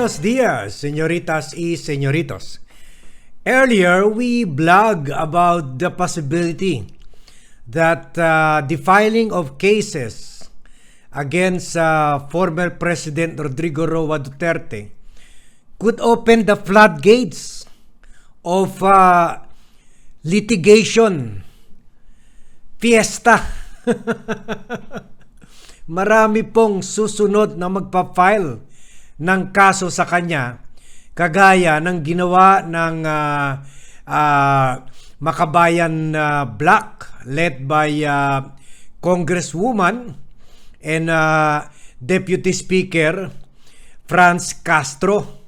Buenos dias, señoritas y señoritos. Earlier, we blog about the possibility that uh, the filing of cases against uh, former President Rodrigo Roa Duterte could open the floodgates of uh, litigation fiesta. Marami pong susunod na magpa-file ng kaso sa kanya kagaya ng ginawa ng uh, uh, Makabayan uh, Black led by uh, Congresswoman and uh, Deputy Speaker Franz Castro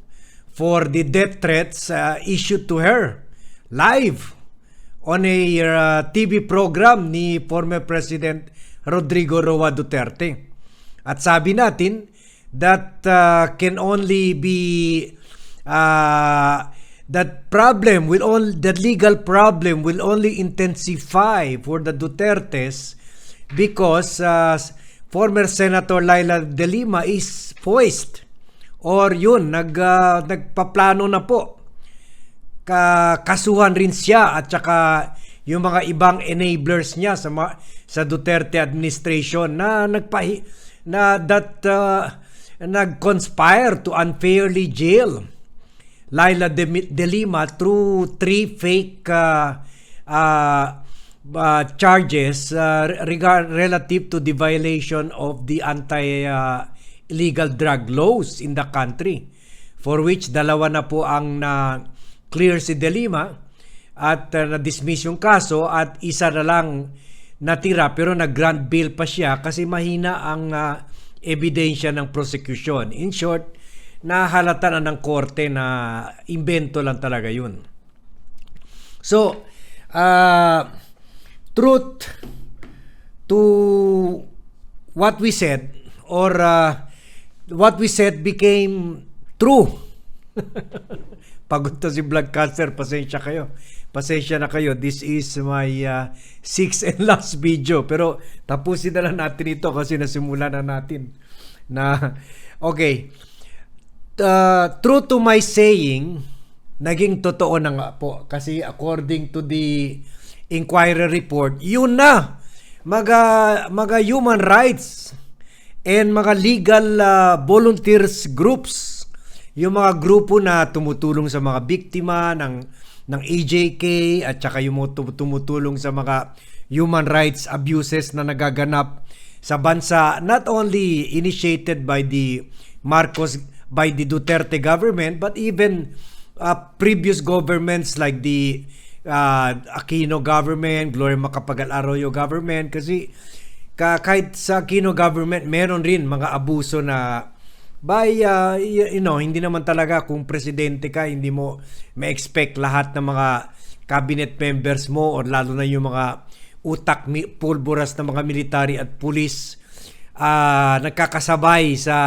for the death threats uh, issued to her live on a uh, TV program ni former President Rodrigo Roa Duterte. At sabi natin that uh, can only be uh, that problem will only that legal problem will only intensify for the Dutertes because uh, former Senator Laila De Lima is poised or yun nag uh, nagpaplano na po. Ka kasuhan rin siya at saka yung mga ibang enablers niya sa sa Duterte administration na nagpahi na that uh, nag-conspire to unfairly jail. Laila De, Lima through three fake uh, uh, uh, charges uh, regard relative to the violation of the anti uh, illegal drug laws in the country for which dalawa na po ang na clear si De Lima at uh, na-dismiss yung kaso at isa na lang natira pero nag-grant bail pa siya kasi mahina ang uh, ebidensya ng prosecution. In short, nahalata na ng korte na imbento lang talaga yun. So, uh, truth to what we said or uh, what we said became true. Pagod to si Vlogcaster, pasensya kayo. Pasensya na kayo. This is my uh, sixth and last video. Pero tapusin na lang natin ito kasi nasimula na natin. Na, okay uh, true to my saying, naging totoo na nga po. Kasi according to the Inquirer report, yun na. Mga, mga human rights and mga legal uh, volunteers groups, yung mga grupo na tumutulong sa mga biktima ng ng AJK at saka yung tumutulong sa mga human rights abuses na nagaganap sa bansa not only initiated by the Marcos by the Duterte government but even uh, previous governments like the uh, Aquino government, Gloria Macapagal Arroyo government kasi ka, kahit sa Aquino government meron rin mga abuso na by uh, you know hindi naman talaga kung presidente ka hindi mo ma-expect lahat ng mga cabinet members mo o lalo na yung mga utak pulburas ng mga military at pulis uh, nagkakasabay sa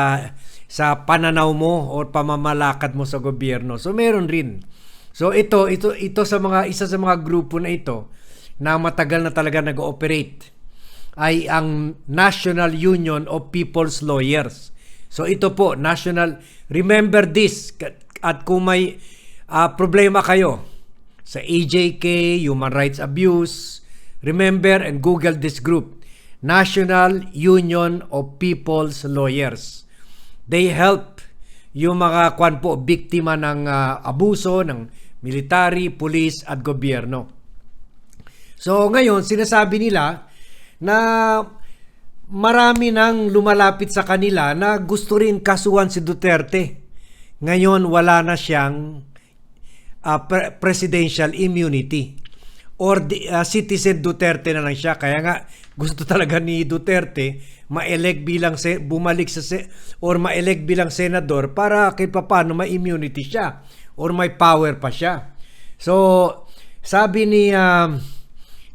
sa pananaw mo o pamamalakad mo sa gobyerno. So meron rin. So ito ito ito sa mga isa sa mga grupo na ito na matagal na talaga nag-ooperate ay ang National Union of People's Lawyers. So ito po, National remember this at kung may uh, problema kayo sa AJK, human rights abuse, remember and Google this group, National Union of People's Lawyers. They help yung mga kwan po biktima ng uh, abuso ng military, police at gobyerno. So ngayon sinasabi nila na marami nang lumalapit sa kanila na gusto rin kasuhan si Duterte. Ngayon wala na siyang uh, pre- presidential immunity or the, uh, citizen Duterte na lang siya. Kaya nga gusto talaga ni Duterte ma-elect bilang se- bumalik sa se- or ma-elect bilang senador para kay paano may immunity siya or may power pa siya. So sabi ni uh,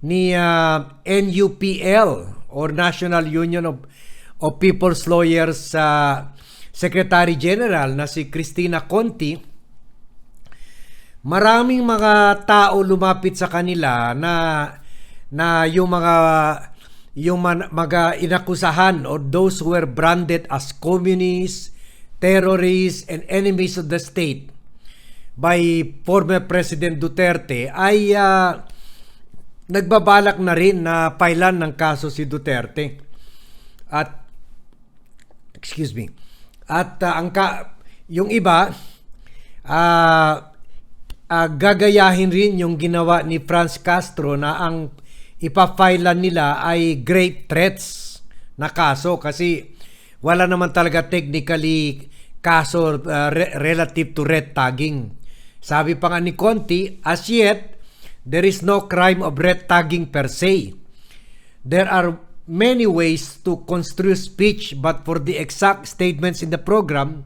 ni uh, NUPL or National Union of of People's Lawyers uh, Secretary General na si Christina Conti maraming mga tao lumapit sa kanila na na yung mga yung man, mga inakusahan or those who were branded as communists, terrorists, and enemies of the state by former President Duterte ay ah, nagbabalak na rin na pailan ng kaso si Duterte. At excuse me. At ah, ang ka, yung iba ah ah, gagayahin rin yung ginawa ni Franz Castro na ang ipapailan nila ay great threats na kaso kasi wala naman talaga technically kaso ah, re- relative to red tagging. Sabi pa nga ni Conti, as yet, there is no crime of red tagging per se. There are many ways to construe speech, but for the exact statements in the program,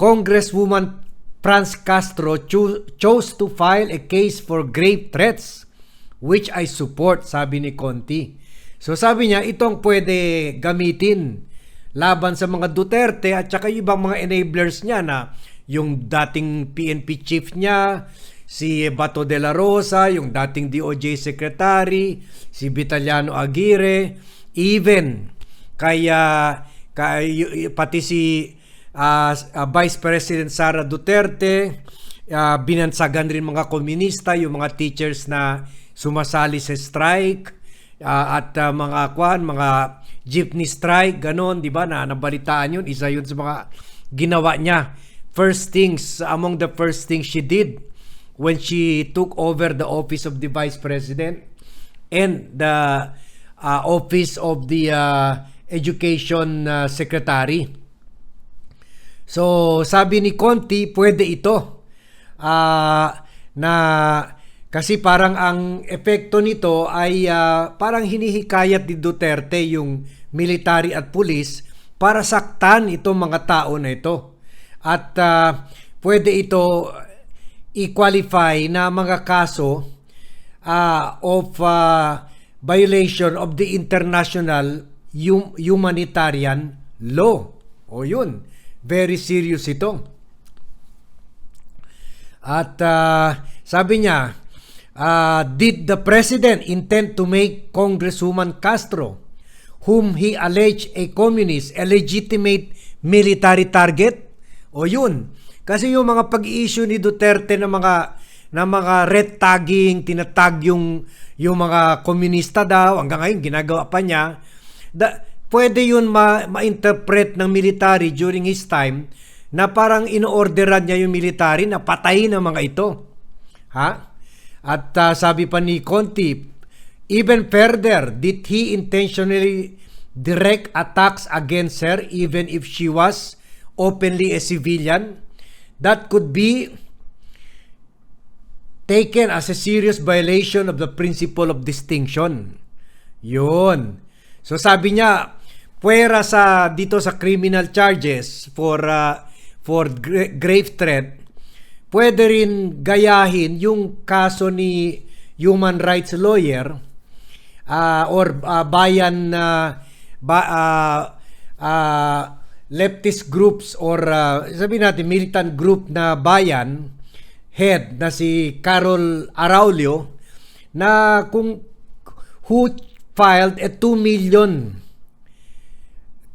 Congresswoman Franz Castro cho- chose to file a case for grave threats, which I support, sabi ni Conti. So sabi niya, itong pwede gamitin laban sa mga Duterte at saka ibang mga enablers niya na yung dating PNP chief niya, si Bato de la Rosa, yung dating DOJ secretary, si Vitaliano Aguirre, even kaya kay pati si ah, Vice President Sara Duterte, ah, binansagan rin mga komunista, yung mga teachers na sumasali sa strike ah, at ah, mga kwan, mga jeepney strike, ganon, di ba? Na nabalitaan yun, isa yun sa mga ginawa niya. First things, among the first things she did when she took over the office of the Vice President and the uh, office of the uh, Education uh, Secretary. So, sabi ni Conti, pwede ito. Ah, na kasi parang ang epekto nito ay ah, parang hinihikayat ni Duterte yung military at police para saktan itong mga tao na ito. At ah, pwede ito i-qualify na mga kaso ah, of ah, violation of the international hum- humanitarian law. O yun, very serious ito. At ah, sabi niya, ah, did the president intend to make Congresswoman Castro, whom he alleged a communist, a legitimate military target? O yun. Kasi yung mga pag-issue ni Duterte ng mga na mga red tagging, tinatag yung yung mga komunista daw, hanggang ngayon ginagawa pa niya. Da, pwede yun ma, ma-interpret ng military during his time na parang inoorderan niya yung military na patayin ang mga ito. Ha? At ah, sabi pa ni Conti, even further, did he intentionally direct attacks against her even if she was openly a civilian? That could be taken as a serious violation of the principle of distinction. Yun. So sabi niya, puwera sa dito sa criminal charges for uh, for gra- grave threat, pwede rin gayahin yung kaso ni human rights lawyer uh, or uh, bayan na ba, uh, uh, leftist groups or uh, sabi natin militant group na bayan head na si Carol Araulio na kung who filed a 2 million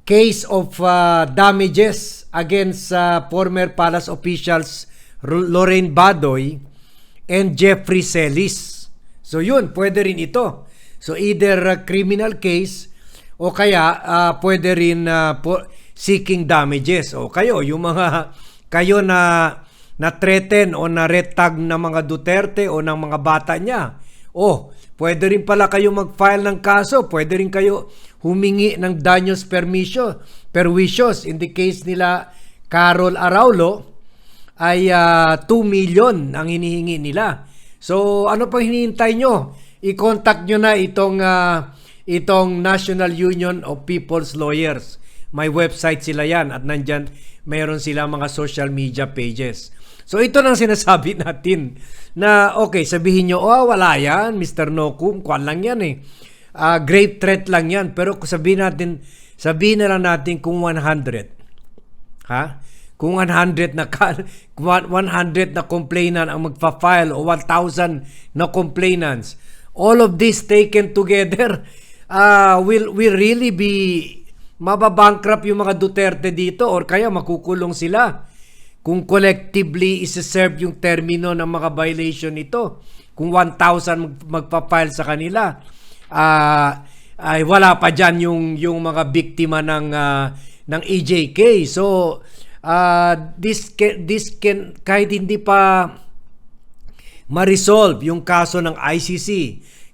case of uh, damages against uh, former palace officials Lorraine Badoy and Jeffrey Celis. So yun, pwede rin ito. So either a criminal case o kaya uh, pwede rin uh, po, seeking damages. O kayo, yung mga kayo na na threaten o na red tag ng mga Duterte o ng mga bata niya. Oh, pwede rin pala kayo mag-file ng kaso, pwede rin kayo humingi ng danyos permisyo, perwisyon. In the case nila Carol Araulo, ay ah, 2 million ang hinihingi nila. So, ano pa hinihintay nyo? I-contact nyo na itong, ah, itong National Union of People's Lawyers. May website sila yan at nandyan mayroon sila mga social media pages. So ito nang sinasabi natin na okay, sabihin nyo, oh wala yan, Mr. Nokum, kwan lang yan eh. Ah, great threat lang yan. Pero kung sabihin natin, sabihin na lang natin kung 100. Ha? Kung 100 na ka- 100 na complainant ang magfa-file o 1,000 na complainants, all of this taken together uh, will will really be mababankrupt yung mga Duterte dito or kaya makukulong sila kung collectively isa-serve yung termino ng mga violation nito. Kung 1,000 mag- magpa-file sa kanila, ah, ay wala pa diyan yung yung mga biktima ng ah, ng EJK. So ah, this can, this can kahit hindi pa ma-resolve yung kaso ng ICC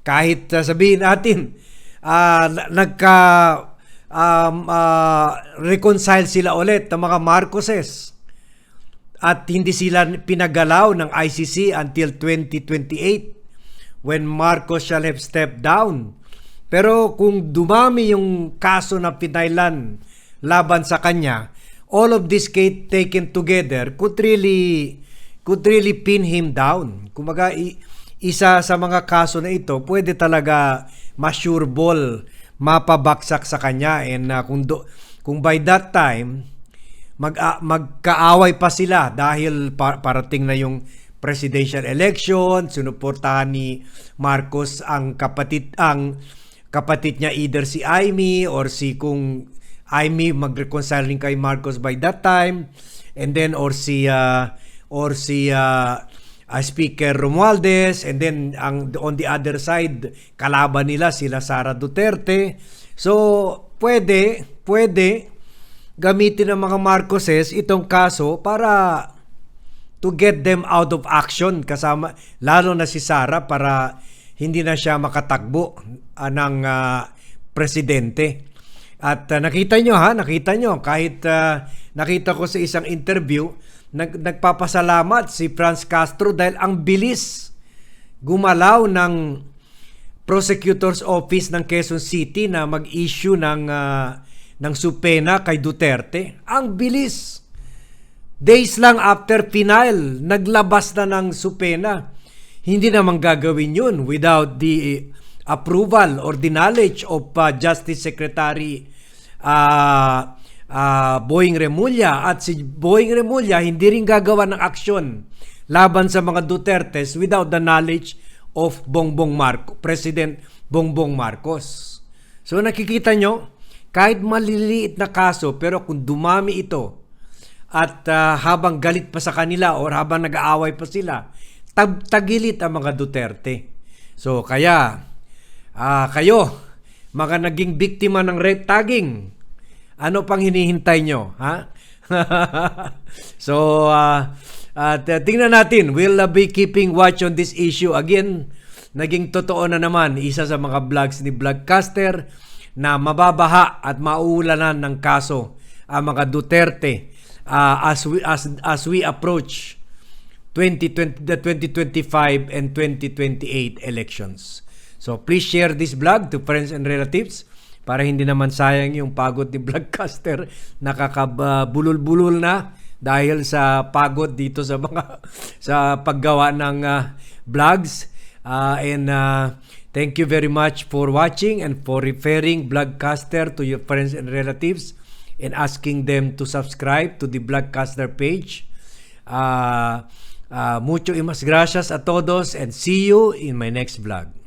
kahit uh, sabihin natin na- nagka um, ah, reconcile sila ulit ng mga Marcoses at hindi sila pinagalaw ng ICC until 2028 when Marcos shall have stepped down. Pero kung dumami yung kaso na pinailan laban sa kanya, all of this ca- taken together could really could really pin him down. Kumaga isa sa mga kaso na ito pwede talaga ma-sure ball mapabaksak sa kanya. And uh, kung do, kung by that time mag ah, magkaaway pa sila dahil pa- parating na yung presidential election, sinuportahan ni Marcos ang kapatid ang kapatid niya either si Amy or si kung Amy mag-reconcile kay Marcos by that time. And then or si ah, or si ah, ah, Speaker Romualdez and then ang on the other side kalaban nila sila Sara Duterte. So pwede pwede gamitin ng mga Marcoses itong kaso para to get them out of action kasama lalo na si Sara para hindi na siya makatakbo ah, ng ah, presidente. At ah, nakita nyo ha, nakita nyo kahit ah, nakita ko sa isang interview nag, nagpapasalamat si Franz Castro dahil ang bilis gumalaw ng prosecutor's office ng Quezon City na mag-issue ng ah, ng supena kay Duterte. Ang bilis. Days lang after final, naglabas na ng supena. Hindi naman gagawin yun without the approval or the knowledge of uh, Justice Secretary uh, uh, Boying Remulla. At si Boying Remulla hindi rin gagawa ng aksyon laban sa mga Dutertes without the knowledge of Bongbong Marcos, President Bongbong Marcos. So nakikita nyo, kahit maliliit na kaso pero kung dumami ito at ah, habang galit pa sa kanila or habang nag-aaway pa sila, tag- tagilit ang mga Duterte. So kaya ah, kayo mga naging biktima ng red tagging, ano pang hinihintay nyo? Ha? so, ah, at uh, tingnan natin, we'll uh, be keeping watch on this issue. Again, naging totoo na naman isa sa mga vlogs ni Vlogcaster na mababaha at mauulanan ng kaso ang mga Duterte ah, as we as as we approach 2020 the 2025 and 2028 elections. So please share this vlog to friends and relatives para hindi naman sayang yung pagod ni Vlogcaster nakakabulol-bulol na dahil sa pagod dito sa mga sa paggawa ng ah, vlogs Ah, and ah, thank you very much for watching and for referring Vlogcaster to your friends and relatives and asking them to subscribe to the Vlogcaster page. Ah, ah, mucho y mas gracias a todos and see you in my next vlog.